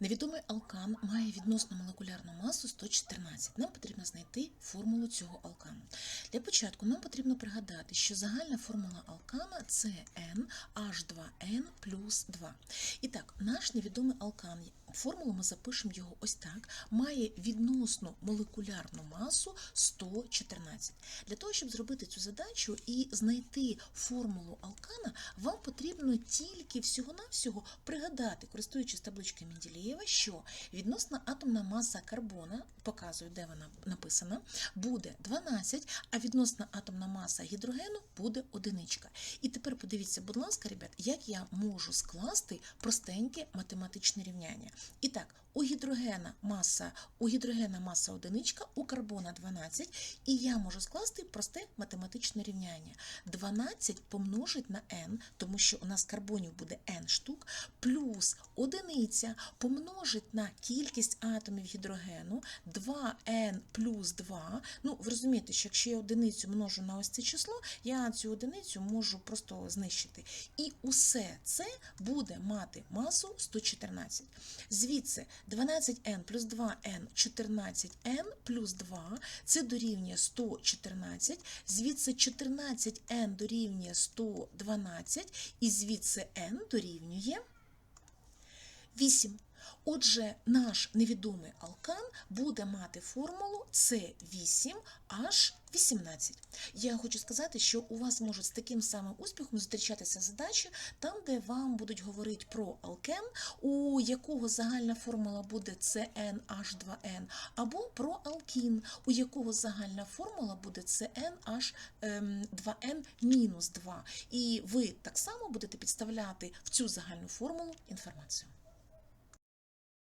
Невідомий алкан має відносно молекулярну масу 114. Нам потрібно знайти формулу цього алкану. Для початку нам потрібно пригадати, що загальна формула алкана це NH2N плюс 2. І так, наш невідомий алкан, формулу ми запишемо його ось так, має відносну молекулярну масу 114. Для того, щоб зробити цю задачу і знайти формулу алкана, вам потрібно тільки всього-навсього пригадати, користуючись табличкою Менделєєва, що відносна атомна маса карбона, показую, де вона написана, буде 12, а відносна атомна маса гідрогену буде одиничка. І тепер подивіться, будь ласка, ребят, як я можу скласти простеньке математичне рівняння. І так, у гідрогена маса, у гідрогена маса одиничка, у карбона 12, і я можу скласти просте математичне рівняння. 12 помножить на n, тому що у нас карбонів буде n штук, плюс одиниця помножить на кількість атомів гідрогену 2n плюс 2. Ну, ви розумієте, що якщо я одиницю множу на ось це число, я цю одиницю можу просто знищити. І усе це буде мати масу 114. Звідси 12n плюс 2n 14n плюс 2 це дорівнює 114, звідси 14n дорівнює 112, і звідси n дорівнює 8. Отже, наш невідомий алкан буде мати формулу С8H18. Я хочу сказати, що у вас можуть з таким самим успіхом зустрічатися задачі там, де вам будуть говорити про алкен, у якого загальна формула буде CnH2n, або про алкін, у якого загальна формула буде CnH2n-2. І ви так само будете підставляти в цю загальну формулу інформацію.